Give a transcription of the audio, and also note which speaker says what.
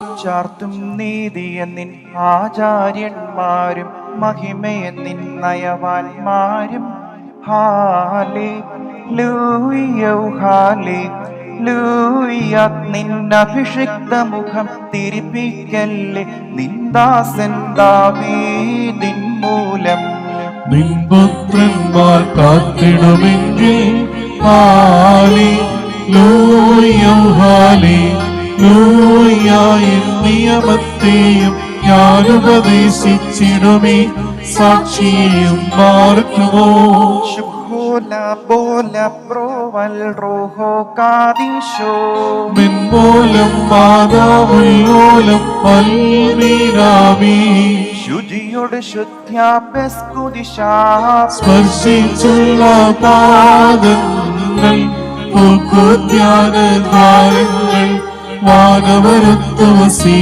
Speaker 1: ചാർത്തും നീതിയെന്നിൻ ആചാര്യന്മാരും മഹിമയെന്നിൻ നയവാന്മാരും. ഹാലേ ലൂയോ ലൂയ്യ നിന്നഭിഷിക്ത മുഖം തിരിപ്പിക്കല്ലേ? നിന്ദാസൻ ദാവീദിൻ മൂലം.
Speaker 2: നിൻപുത്രന്മാർ കാത്തിടുമെങ്കിൽ. ഹാലി ലൂയം ലൂയായും നിയമത്തെയും ഞാൻ ഉപദേശിച്ചിടുമേ. സാക്ഷിയും മാർക്കുമോ മിൻമൂലം മാതാവുല്ലോലം പൽമീനാമീ
Speaker 1: ശുചിയോട് ശുദ്ധ്യാപസ്കുദിശാ
Speaker 2: സ്പർശിച്ചുള്ള പാദങ്ങൾ പൂക്കുധ്യാന വാഗവരത്വ സീ